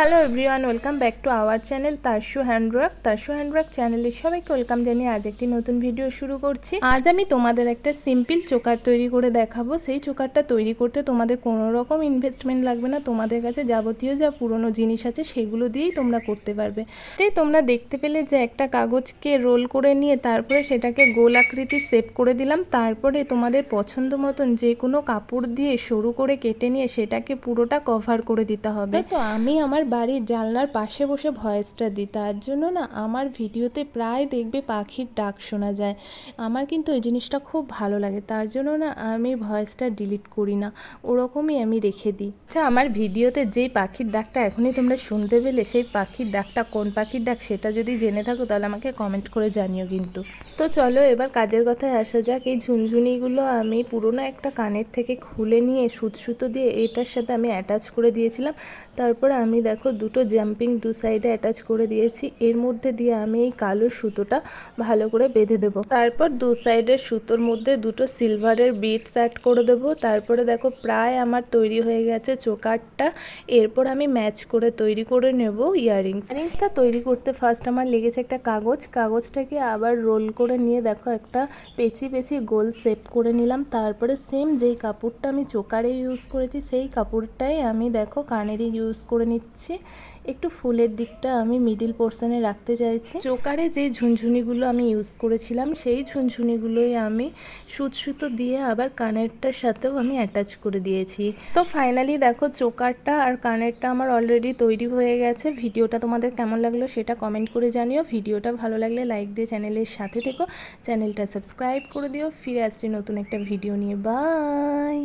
Hello everyone welcome back to our channel Tarshu handwork Tarshu handwork চ্যানেলের সবাইকে welcome জানিয়ে আজ একটি নতুন ভিডিও শুরু করছি। আজ আমি তোমাদের একটা সিম্পল চোকার তৈরি করে দেখাবো। সেই চোকারটা তৈরি করতে তোমাদের কোনো রকম ইনভেস্টমেন্ট লাগবে না। তোমাদের কাছে যাবতীয় যা পুরনো জিনিস আছে, সেগুলো দিয়েই তোমরা করতে পারবে। সেটাই তোমরা দেখতে পেলে যে একটা কাগজকে রোল করে নিয়ে তারপরে সেটাকে গোল আকৃতি সেপ করে দিলাম। তারপরে তোমাদের পছন্দ মতন যে কোনো কাপড় দিয়ে সরু করে কেটে নিয়ে সেটাকে পুরোটা কভার করে দিতে হবে। তো আমি আমার বাড়ির জানলার পাশে বসে ভয়েসটা দিই। তার জন্য না আমার ভিডিওতে প্রায় দেখবে পাখির ডাক শোনা যায়। আমার কিন্তু ওই জিনিসটা খুব ভালো লাগে। তার জন্য না আমি ভয়েসটা ডিলিট করি না। ওরকমই আমি রেখে দিই। আচ্ছা আমার ভিডিওতে যেই পাখির ডাকটা এখনই তোমরা শুনতে পেলে, সেই পাখির ডাকটা কোন পাখির ডাক সেটা যদি জেনে থাকো, তাহলে আমাকে কমেন্ট করে জানিও কিন্তু। তো চলো এবার কাজের কথায় আসা যাক। এই ঝুনঝুনিগুলো আমি পুরোনো একটা কানের থেকে খুলে নিয়ে সুতো দিয়ে এটার সাথে আমি অ্যাটাচ করে দিয়েছিলাম। তারপর আমি দেখো দুটো জাম্পিং দু সাইডে অ্যাটাচ করে দিয়েছি। এর মধ্যে দিয়ে আমি এই কালো সুতোটা ভালো করে বেঁধে দেবো। তারপর দু সাইডের সুতোর মধ্যে দুটো সিলভারের বিটস অ্যাড করে দেবো। তারপরে দেখো প্রায় আমার তৈরি হয়ে গেছে চোকারটা। এরপর আমি ম্যাচ করে তৈরি করে নেব ইয়াররিংস ইয়াররিংসটা তৈরি করতে ফার্স্ট আমার লেগেছে একটা কাগজ। কাগজটাকে আবার রোল করে নিয়ে দেখো একটা পেঁচি পেঁচি গোল শেপ করে নিলাম। তারপরে সেম যেই কাপড়টা আমি চোকারে ইউজ করেছি, সেই কাপড়টাই আমি দেখো কানেরই ইউজ করে নিচ্ছি একটু ফুলের দিকটা আমি মিডিল পোর্শনে রাখতে চাইছি। চোকারে যে ঝুনঝুনিগুলো আমি ইউজ করেছিলাম, সেই ঝুনঝুনিগুলোই আমি সুত সুতো দিয়ে আবার কানেরটার সাথেও আমি অ্যাটাচ করে দিয়েছি। তো ফাইনালি দেখো, চোকারটা আর কানেরটা আমার অলরেডি তৈরি হয়ে গেছে। ভিডিওটা তোমাদের কেমন লাগল সেটা কমেন্ট করে জানিও। ভিডিওটা ভালো লাগলে লাইক দিয়ে চ্যানেলের সাথে থেকো। চ্যানেলটা সাবস্ক্রাইব করে দিও। ফিরে আসছি নতুন একটা ভিডিও নিয়ে। বাই